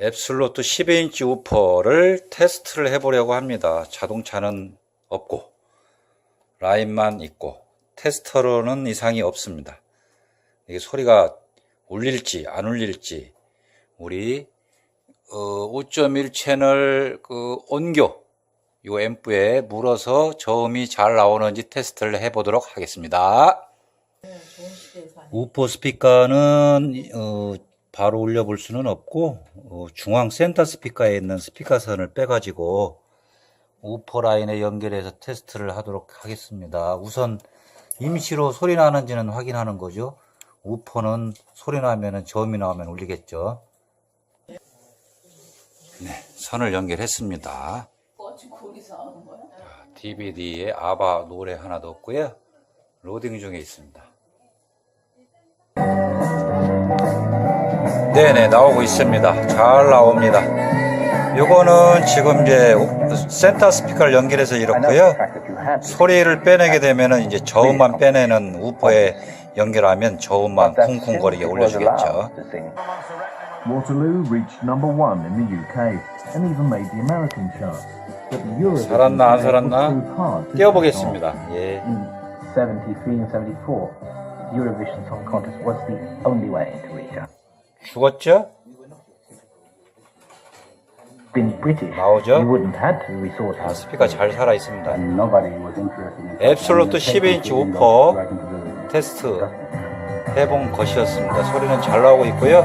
앱슬로트 12인치 우퍼를 테스트를 해보려고 합니다. 자동차는 없고 라인만 있고 테스터로는 이상이 없습니다. 이게 소리가 울릴지 안 울릴지 우리 어, 5.1 채널 그 온교 요 앰프에 물어서 저음이 잘 나오는지 테스트를 해보도록 하겠습니다. 우퍼 스피커는 어, 바로 올려볼 수는 없고 어, 중앙 센터 스피커에 있는 스피커선을 빼가지고 우퍼 라인에 연결해서 테스트를 하도록 하겠습니다. 우선 임시로 소리 나는지는 확인하는 거죠. 우퍼는 소리 나면은 저음이 나오면 울리겠죠. 네, 선을 연결했습니다. DVD에 아바 노래 하나 넣었고요. 로딩 중에 있습니다. 네네, 나오고 있습니다. 잘 나옵니다. 요거는 지금 이제 센터 스피커를 연결해서 이렇고요. 소리를 빼내게 되면은 이제 저음만 빼내는 우퍼에 연결하면 저음만 쿵쿵거리게 올려주겠죠. 살았나 안 살았나 띄워보겠습니다. 예. in 73 and 74, Eurovision Song Contest was the only way to reach us. 죽었죠? 나오죠? 아, 스피커 잘 살아 있습니다. 앱솔루트 12인치 우퍼 테스트 해본 것이었습니다. 소리는 잘 나오고 있고요.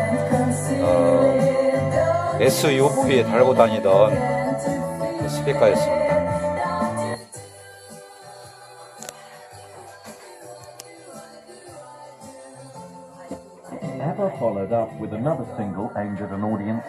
어, SUV에 달고 다니던 그 스피커였습니다. ABBA followed up with another single aimed at an audience